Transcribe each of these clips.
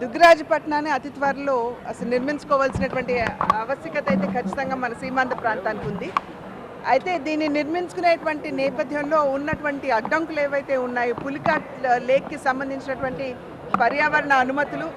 దుగ్గరాజపట్నాన్ని అతి త్వరలో అసలు నిర్మించుకోవాల్సినటువంటి ఆవశ్యకత అయితే ఖచ్చితంగా మన సీమాంత ప్రాంతానికి ఉంది. అయితే దీన్ని నిర్మించుకునేటువంటి నేపథ్యంలో ఉన్నటువంటి అడ్డంకులు ఏవైతే ఉన్నాయో పులికాట్ లేక్కి సంబంధించినటువంటి పర్యావరణ అనుమతులు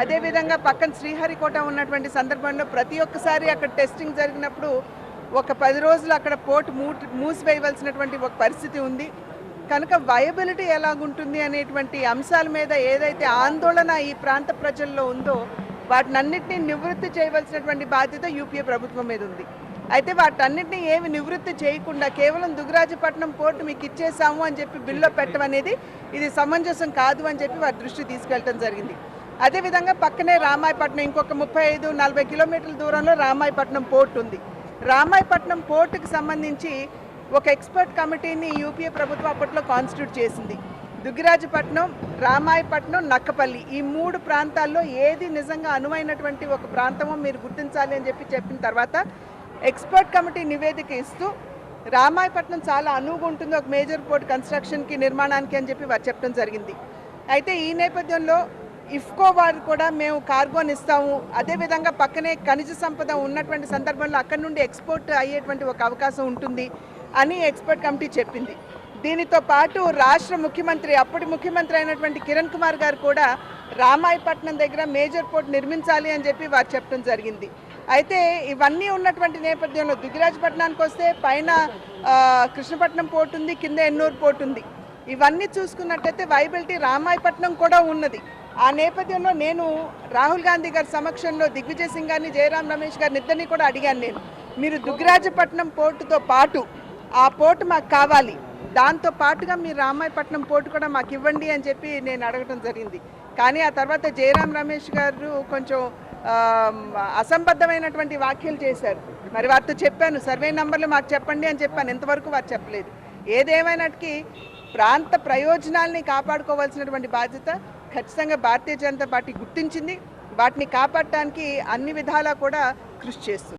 అదేవిధంగా పక్కన శ్రీహరికోట ఉన్నటువంటి సందర్భంలో ప్రతి ఒక్కసారి అక్కడ టెస్టింగ్ జరిగినప్పుడు ఒక పది రోజులు అక్కడ పోర్ట్ మూ మూసివేయవలసినటువంటి ఒక పరిస్థితి ఉంది. కనుక వయబిలిటీ ఎలాగుంటుంది అనేటువంటి అంశాల మీద ఏదైతే ఆందోళన ఈ ప్రాంత ప్రజల్లో ఉందో వాటినన్నింటినీ నివృత్తి చేయవలసినటువంటి బాధ్యత యూపీఏ ప్రభుత్వం మీద ఉంది. అయితే వాటన్నిటిని ఏమి నివృత్తి చేయకుండా కేవలం దుగ్గరాజపట్నం పోర్టు మీకు ఇచ్చేసాము అని చెప్పి బిల్లో పెట్టమనేది ఇది సమంజసం కాదు అని చెప్పి వారి దృష్టి తీసుకెళ్ళటం జరిగింది. అదేవిధంగా పక్కనే రామాయపట్నం ఇంకొక ముప్పై ఐదు నలభై కిలోమీటర్ల దూరంలో రామాయపట్నం పోర్ట్ ఉంది. రామాయపట్నం పోర్టుకు సంబంధించి ఒక ఎక్స్పర్ట్ కమిటీని యూపీఏ ప్రభుత్వం అప్పట్లో కాన్స్టిట్యూట్ చేసింది. దుగ్గిరాజపట్నం రామాయపట్నం నక్కపల్లి ఈ మూడు ప్రాంతాల్లో ఏది నిజంగా అనువైనటువంటి ఒక ప్రాంతమో మీరు గుర్తించాలి అని చెప్పి చెప్పిన తర్వాత ఎక్స్పర్ట్ కమిటీ నివేదిక ఇస్తూ రామాయపట్నం చాలా అనువుగా ఉంటుంది ఒక మేజర్ పోర్ట్ కన్స్ట్రక్షన్కి నిర్మాణానికి అని చెప్పి వారు చెప్పడం జరిగింది. అయితే ఈ నేపథ్యంలో ఇఫ్కో వారు కూడా మేము కార్గోని ఇస్తాము. అదేవిధంగా పక్కనే ఖనిజ సంపద ఉన్నటువంటి సందర్భంలో అక్కడి నుండి ఎక్స్పోర్ట్ అయ్యేటువంటి ఒక అవకాశం ఉంటుంది. అని ఎక్స్పర్ట్ కమిటీ చెప్పింది. దీనితో పాటు రాష్ట్ర ముఖ్యమంత్రి అప్పటి ముఖ్యమంత్రి అయినటువంటి కిరణ్ కుమార్ గారు కూడా రామాయపట్నం దగ్గర మేజర్ పోర్ట్ నిర్మించాలి అని చెప్పి వారు చెప్పడం జరిగింది. అయితే ఇవన్నీ ఉన్నటువంటి నేపథ్యంలో దుగ్గిరాజపట్నానికి వస్తే పైన కృష్ణపట్నం పోర్ట్ ఉంది కింద ఎన్నూరు పోర్ట్ ఉంది. ఇవన్నీ చూసుకున్నట్టయితే వైబిలిటీ రామాయపట్నం కూడా ఉన్నది. ఆ నేపథ్యంలో నేను రాహుల్ గాంధీ గారి సమక్షంలో దిగ్విజయ్ సింగ్ గారిని జయరాం రమేష్ గారిని ఇద్దరిని కూడా అడిగాను నేను. మీరు దుగ్గిరాజపట్నం పోర్టుతో పాటు ఆ పోర్టు మాకు కావాలి. దాంతో పాటుగా మీరు రామాయపట్నం పోర్టు కూడా మాకు ఇవ్వండి అని చెప్పి నేను అడగటం జరిగింది. కానీ ఆ తర్వాత జయరాం రమేష్ గారు కొంచెం అసంబద్ధమైనటువంటి వ్యాఖ్యలు చేశారు. మరి వారితో చెప్పాను సర్వే నంబర్లు మాకు చెప్పండి అని చెప్పాను. ఇంతవరకు వారు చెప్పలేదు. ఏదేమైనటికీ ప్రాంత ప్రయోజనాల్ని కాపాడుకోవాల్సినటువంటి బాధ్యత ఖచ్చితంగా భారతీయ జనతా పార్టీ గుర్తించింది. వాటిని కాపాడటానికి అన్ని విధాలా కూడా కృషి చేస్తుంది.